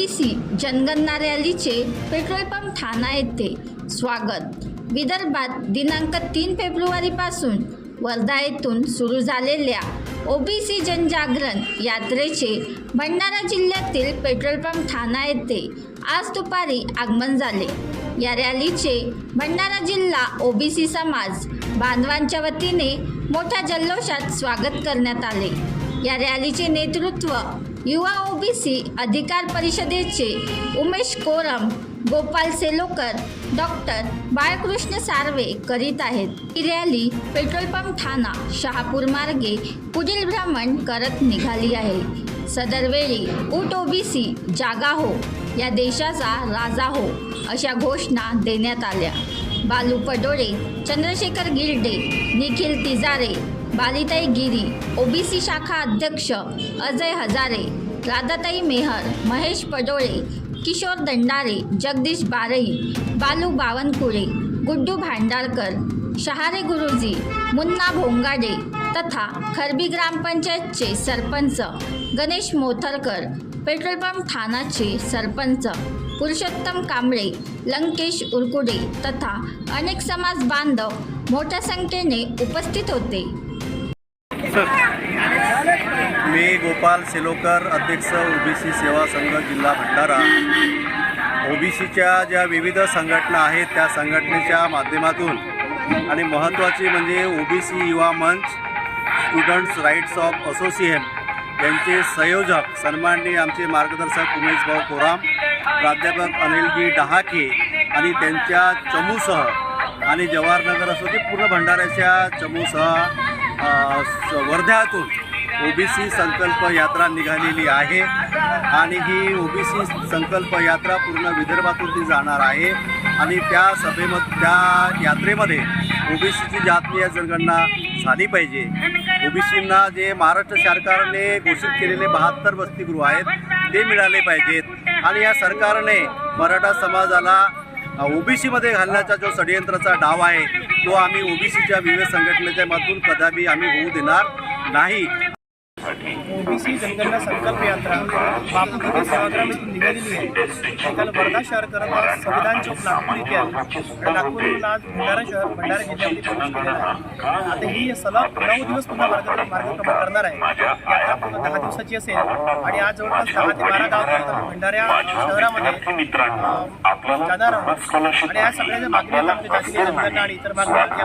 OBC जनगणना रॅलीचे petrol pump ठाणा येथे. स्वागत. विदर्भात दिनांक तीन फेब्रुवारीपासून वर्धा येथून सुरू झालेल्या ओबीसी जनजागरण यात्रेचे भंडारा जिल्ह्यातील पेट्रोल पंप ठाणा येथे आज दुपारी आगमन झाले. या रॅलीचे भंडारा जिल्हा ओबीसी समाज बांधवांच्या वतीने मोठ्या जल्लोषात स्वागत करण्यात आले. या रॅलीचे नेतृत्व युवा ओबीसी अधिकार परिषदेचे उमेश कोरम गोपाल सेलोकर डॉक्टर बाळकृष्ण सार्वे करीत आहेत. ही rally petrol pump Thana Shahapur मार्गे पुढील भ्रमण करत निघाली आहे. सदरवेळी उट ओबीसी जागा हो या देशाचा राजा हो अशा घोषणा देण्यात आल्या. बालू पडोळे चंद्रशेखर गिल्डे निखिल तिजारे बालिताई गिरी ओबीसी शाखा अध्यक्ष अजय हजारे राधाताई मेहर महेश पडोळे किशोर दंडारे जगदीश बारई बालू बावनकुळे गुड्डू भांडारकर शहारे गुरुजी मुन्ना भोंगाडे तथा खरबी ग्रामपंचायतचे सरपंच गणेश मोथरकर पेट्रोल पंप ठाणाचे सरपंच पुरुषोत्तम कांबळे लंकेश उरकुडे तथा अनेक समाज बांधव मोठ्या संख्येने उपस्थित होते. मी गोपाल सेलोकर अध्यक्ष ओबीसी सेवा संघ जिल्हा भंडारा. ओबीसीच्या ज्या विविध संघटना आहेत त्या संघटनेच्या माध्यमातून. आणि महत्त्वाची म्हणजे ओबीसी युवा मंच स्टुडंट्स राईट्स ऑफ असोसिएशन यांचे संयोजक सन्माननीय आमचे मार्गदर्शक उमेश भाऊ कोराम प्राध्यापक अनिलजी डहाके आणि त्यांच्या चमूसह आणि जवाहरनगर असो की पूर्ण भंडाऱ्याच्या चमूसह वर्ध्यातून ओबीसी संकल्प यात्रा निघालेली आहे आणि ही ओबीसी संकल्प यात्रा पूर्ण विदर्भातून ती जाणार आहे. आणि त्या सभेमध्ये त्या यात्रेमध्ये ओबीसीची जातीय जनगणना झाली पाहिजे. ओबीसींना जे महाराष्ट्र सरकारने घोषित केलेले बहात्तर वसतिगृह आहेत ते मिळाले पाहिजेत. आणि या सरकारने मराठा समाजाला ओबीसीमध्ये घालण्याचा जो षडयंत्राचा डाव आहे तो आम्ही ओबीसीच्या विविध संघटनेच्या माध्यमातून कदापि आम्ही होऊ देणार नाही. ओबीसी जनगणना संकल्प यात्रा बापूजी सेवाग्राम येथून निघालेली आहे. काल वर्धा शहर करत आज संविधान चौक नागपूर इथे आली. नागपूरहून आज भंडारा शहर भंडारा जिल्ह्यामध्ये प्रवेश केलेला आहे. आता ही सलग नऊ दिवस पुन्हा मार्ग मार्गक्रमण करणार आहे. यात्रा पूर्ण दहा दिवसाची असेल. आणि आज जवळपास दहा ते बारा गावात भंडाऱ्या शहरामध्ये अं, जाणार आहोत आणि या सगळ्या ज्या मागण्या आहेत आमच्या जातीय जनगणना आणि इतर मागण्या आहेत,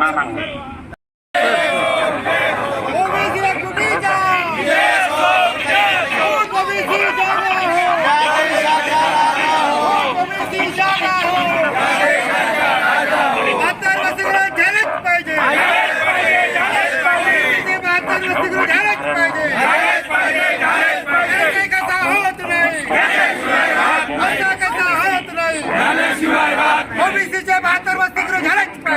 मागण्या ओबीसीचे बहात्तर वसतिगृह झालेच पाहिजे ओबीसी जागा हो ओबीसी